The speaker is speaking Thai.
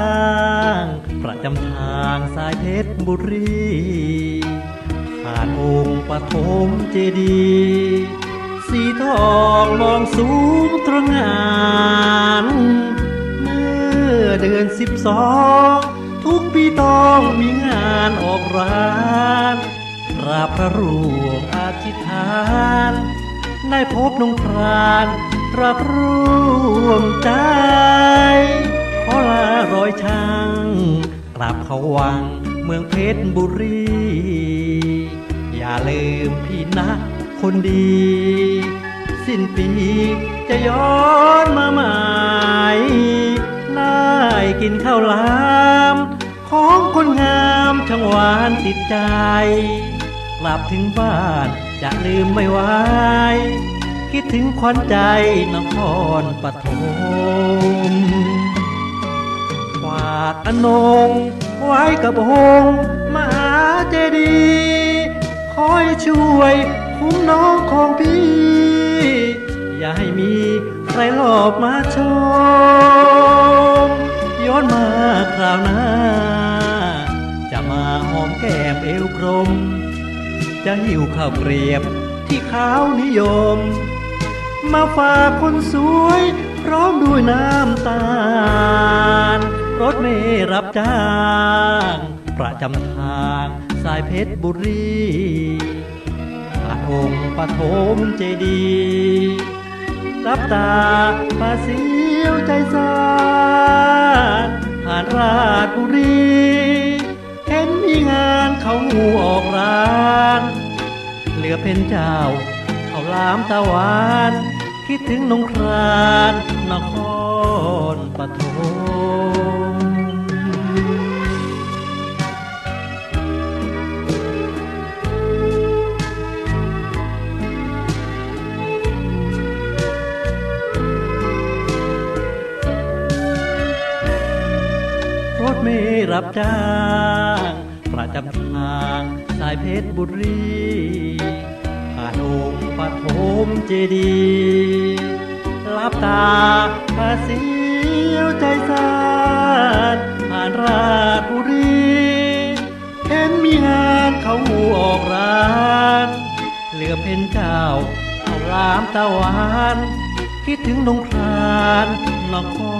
างประจำทางสายเพชรบุรีผ่านองค์ปฐมเจดีย์สีทองมองสูงตระหงานเมื่อเดือนสิบสองทุกปีต้องมีงานออกร้านราพระร่วงอธิษฐานได้พบนงพรานรักร่วมใจ ลารอยช่างกลับเขาวังเมืองเพชรบุรี อย่าลืมพี่นะคนดี สิ้นปีจะย้อนมาใหม่ได้กินข้าวลามของคนงามช่างหวานติดใจ กลับถึงบ้านจะลืมไม่ไหวคิดถึงขวัญใจนครปฐม ฝากอนง ไว้กับองค์มหาเจดีย์คอยช่วยคุ้มน้องของพี่ อย่าให้มีใครหลอบมาชม ย้อนมาคราวหน้า จะมาหอมแก้มเอวกลม จะหิวข้าวเกรียบที่ขาวนิยม มาฝากคนสวย พร้อมด้วยน้ำตา รถเมล์รับจ้าง ประจำทางสายเพชรบุรีผ่านองค์ปฐมเจดี รับตาปาเสียวใจสานผ่านราชบุรี เห็นมีงานเขาหูออกร้าน เหลือเพนเจ้า เขาลามตะวานคิดถึงนงครานนครปฐม รับจ้างประจำทางสายเพชรบุรีผ่านองค์ปฐมเจดีรับตาพาเสียวใจสานผ่านราชบุรีเห็นมีงานเขาหูออกร้านเหลือเพ็นเจ้าเอาลามตะวัน คิดถึงนงครานนคร